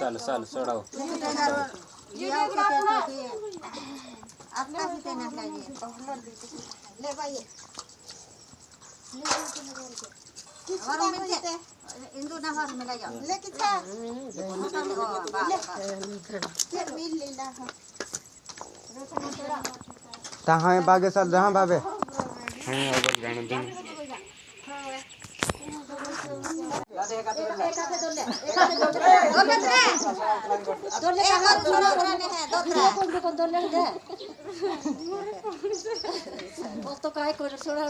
चालू चालू सोडाव आपका भी देना चाहिए ले भाई हमारा मिलते इंदु नहर में ले जाओ लेके जा मिल लेला तहाँ बागे सर जहाँ बाबे। हाँ अगर गाणं दे दोले हमार छोरा छोरा ने है दोतरा तो काय कर सोडा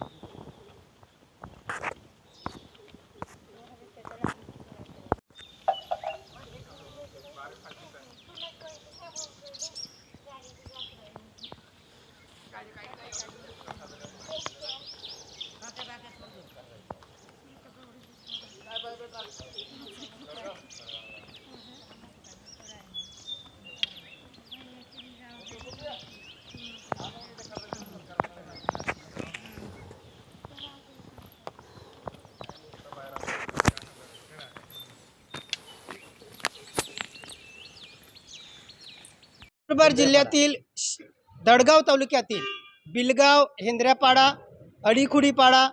नंदुरबार जिल्ह्यातील दडगाव तालुक्यातील बिलगाव हेंद्र्यापाडा अडीखुडीपाडा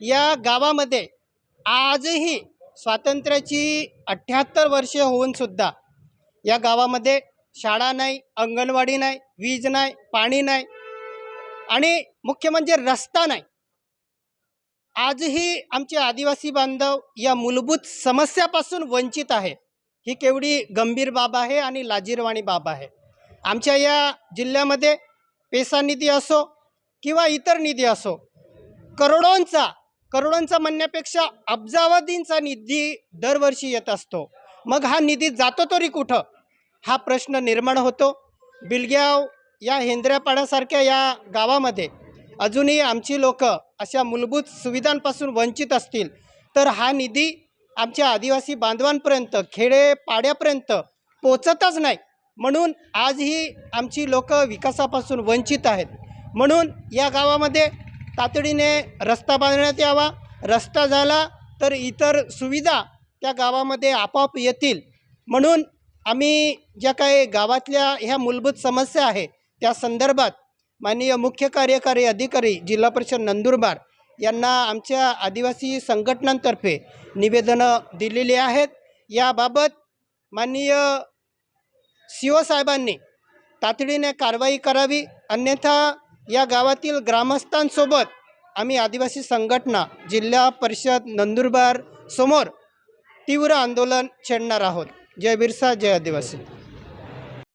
या गावामध्ये आजही स्वातंत्र्याची अठ्ठ्याहत्तर वर्षे होऊन सुद्धा या गावामध्ये शाळा नाही अंगणवाडी नाही वीज नाही पाणी नाही आणि मुख्य म्हणजे रस्ता नाही. आजही आमचे आदिवासी बांधव या मूलभूत समस्यापासून वंचित आहे. ही केवढी गंभीर बाब आहे आणि लाजीरवाणी बाब आहे. आमच्या या जिल्ह्यामध्ये पेसा निधी असो किंवा इतर निधी असो करोडोंचा करोडोंचा म्हणण्यापेक्षा अब्जावधींचा निधी दरवर्षी येत असतो. मग हा निधी जातो तरी कुठं? हा प्रश्न निर्माण होतो. बिलग्याव या हेंद्र्यापाड्यासारख्या या गावामध्ये अजूनही आमची लोक अशा मूलभूत सुविधांपासून वंचित असतील तर हा निधी आमच्या आदिवासी बांधवांपर्यंत खेडेपाड्यापर्यंत पोचतच नाही. म्हणून आजही आमची लोक विकासापासून वंचित आहेत. म्हणून या गावामध्ये तातडीने रस्ता बांधण्यात यावा रस्ता झाला तर इतर सुविधा त्या गावामध्ये आपोआप येतील. म्हणून आम्ही ज्या काही गावातल्या ह्या मूलभूत समस्या आहे त्या संदर्भात माननीय मुख्य कार्यकारी अधिकारी जिल्हा परिषद नंदुरबार यांना आमच्या आदिवासी संघटनांतर्फे निवेदनं दिलेली आहेत. याबाबत माननीय सी ओ साहेबांनी तातडीने कारवाई करावी अन्यथा या गावातील ग्रामस्थांसोबत आम्ही आदिवासी संघटना जिल्हा परिषद नंदुरबार समोर तीव्र आंदोलन छेडणार आहोत. जय बिरसा जय आदिवासी.